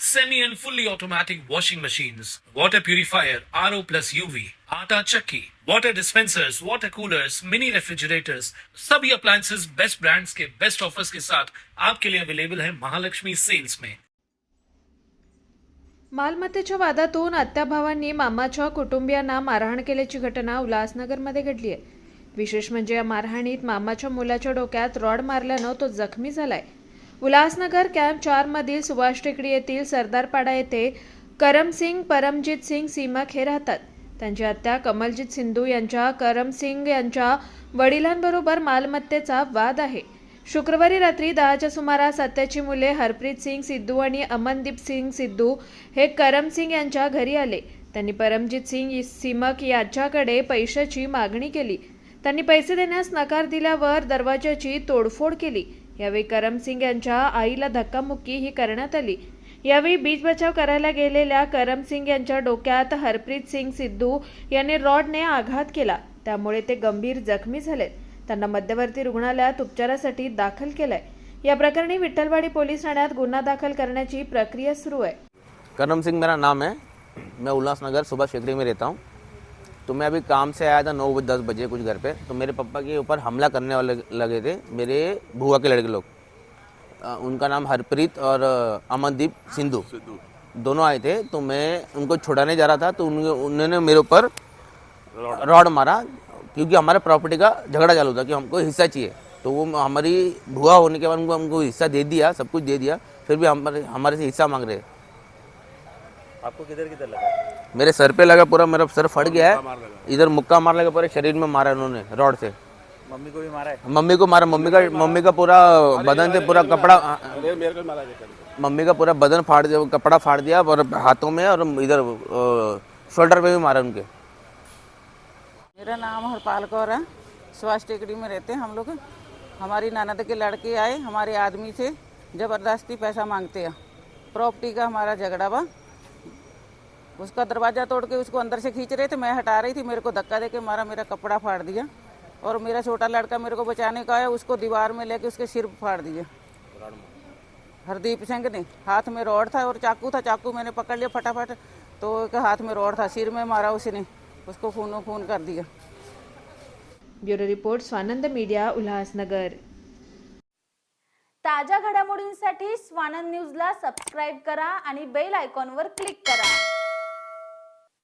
semi and fully automatic washing machines, water purifier, RO plus UV, आटा चक्की, water dispensers, water coolers, mini refrigerators, सभी appliances best brands के best offers के साथ आपके लिए अवेलेबल है महालक्ष्मी सेल्स में मालमत्तेच्या वादातून आत्याभावांनी मामाच्या कुटुंबियांना मारहाण केल्याची घटना उल्हासनगरमध्ये घडली आहे विशेष म्हणजे या मारहाणीत मामाच्या मुलाच्या डोक्यात रॉड मारल्यानं तो जखमी झालाय. उल्हासनगर कॅम्प चारमधील सुभाष टेकडी येथील सरदारपाडा येथे करमसिंग परमजित सिंग सीमक हे राहतात. त्यांची हत्या कमलजित सिंधू यांच्या करमसिंग यांच्या वडिलांबरोबर मालमत्तेचा वाद आहे. शुक्रवारी रात्री दहाच्या सुमारास सत्याची मुले हरप्रीत सिंग सिद्धू आणि अमनदीप सिंग सिद्धू हे करमसिंग यांच्या घरी आले. त्यांनी परमजित सिंग सिमक याच्याकडे पैशाची मागणी केली. त्यांनी पैसे देण्यास नकार दिल्यावर दरवाजाची तोडफोड केली. यावेळी करमसिंग यांच्या आईला धक्कामुक्की ही करण्यात आली. यावेळी बीज बचाव करायला गेलेल्या करमसिंग यांच्या डोक्यात हरप्रीत सिंग सिद्धू यांनी रॉडने आघात केला. त्यामुळे ते गंभीर जखमी झालेत. त्यांना मध्यवर्ती रुग्णालयात उपचारासाठी दाखल केलंय. या प्रकरणी विठ्ठलवाडी पोलीस ठाण्यात गुन्हा दाखल करण्याची प्रक्रिया सुरू आहे. करम सिंह मेरा नाम है. मैं उल्लासनगर सुभाष शेखरी में रहता हूँ. तो मैं अभी काम से आया था नौ बजे दस बजे कुछ घर पे तो मेरे पापा के ऊपर हमला करने वाले लगे थे मेरे बुआ के लड़के लोग। उनका नाम हरप्रीत और अमनदीप सिंधु। दोनों आए थे तो मैं उनको छुड़ाने जा रहा था तो उन्होंने मेरे ऊपर रॉड। मारा क्योंकि हमारे प्रॉपर्टी का झगड़ा चालू था कि हमको हिस्सा चाहिए। तो वो हमारी भुआ होने के बाद उनको हमको हिस्सा दे दिया सब कुछ दे दिया फिर भी हमारे हमारे से हिस्सा मांग रहे। आपको किधर किधर लगा? मेरे सर पे लगा पूरा मेरा सर फट गया है। इधर मुक्का मार लगा पूरे शरीर में मारा उन्होंने रॉड से। मम्मी को भी मारा है? मम्मी को मारा मम्मी का मम्मी का पूरा बदन से पूरा कपड़ा मम्मी का पूरा बदन फाड़ दिया कपड़ा फाड़ दिया और हाथों में और इधर शोल्डर पे भी मारा उनके। मेरा नाम हरपाल कौर है। सुभाष टेकड़ी में रहते हैं हम लोग। हमारी ननद के लड़के आए हमारे आदमी से ज़बरदस्ती पैसा मांगते हैं। प्रॉपर्टी का हमारा झगड़ा बा उसका दरवाज़ा तोड़ के उसको अंदर से खींच रहे थे मैं हटा रही थी मेरे को धक्का दे के मारा मेरा कपड़ा फाड़ दिया। और मेरा छोटा लड़का मेरे को बचाने का आया उसको दीवार में लेके उसके सिर फाड़ दिए हरदीप सिंह ने हाथ में रोड था और चाकू था चाकू मैंने पकड़ लिया फटाफट। तो एक हाथ में रॉड था सिर में मारा उसने उसको खूनो खून कर दिया। Bureau report Swanand media Ulhasnagar. ताज्या घडामोडींसाठी स्वानंद न्यूजला सबस्क्राईब करा आणि बेल आयकॉनवर क्लिक करा.